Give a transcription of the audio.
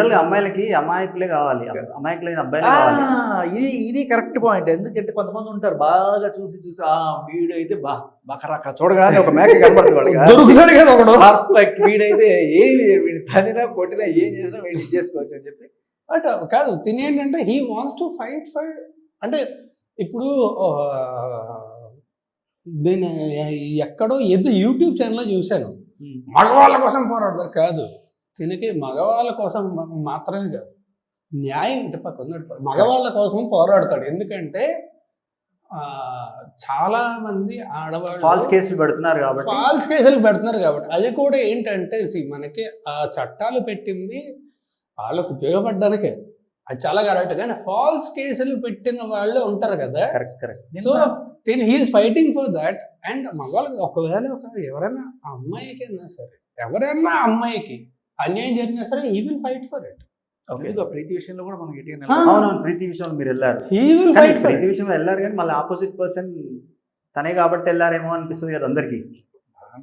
జనరల్గా అమ్మాయిలకి అమాయకులే కావాలి. అమాయకులైన అబ్బాయిలే కావాలి. ఇది ఇది కరెక్ట్ పాయింట్. ఎందుకంటే కొంతమంది ఉంటారు బాగా చూసి చూసి ఆ వీడు అయితే బా బకరక్క చూడగానే ఒక మేక కనబడుతుంది వాళ్ళకి దొరుకుతాడు కదా ఒకడు. పర్ఫెక్ట్ వీడైతే ఏ వీడి తనినా కొట్టినా ఏం చేసినా వీడి చేసుకోవచ్చు అని చెప్పి. బట్ కాదు తిని ఏంటంటే he wants to fight for అంటే ఇప్పుడు నేను ఎక్కడో ఏదో యూట్యూబ్ ఛానల్లో చూశాను. మగవాళ్ళ కోసం పోరాడతారు. కాదు. తినకి మగవాళ్ళ కోసం మాత్రమే కాదు. న్యాయం ఇటు పక్క ఉన్నట్టు మగవాళ్ళ కోసం పోరాడతాడు. ఎందుకంటే ఆ, చాలా మంది ఆడవాళ్ళు ఫాల్స్ కేసులు పెడుతున్నారు కాబట్టి. ఫాల్స్ కేసులు పెడుతున్నారు కాబట్టి. అది కూడా ఏంటంటే మనకి ఆ చట్టాలు పెట్టింది వాళ్ళకు ఉపయోగపడడానికే. అది చాలా కరెక్ట్. కానీ ఫాల్స్ కేసులు పెట్టిన వాళ్ళే ఉంటారు కదా. Correct correct. సో దీని he is fighting for that. And మగవాళ్ళకి ఒకవేళ ఒక ఎవరైనా అమ్మాయికి అయినా సరే ఎవరైనా అమ్మాయికి అన్యాయం జరిగినా సరే he will fight for it Preethi విషయంలో కూడా మనం. అవునవును ప్రీతి విషయంలో మీరు వెళ్ళారు. ప్రీతి విషయంలో వెళ్ళారు కానీ మళ్ళీ ఆపోజిట్ పర్సన్ తనే కాబట్టి వెళ్ళారేమో అనిపిస్తుంది కదా అందరికి.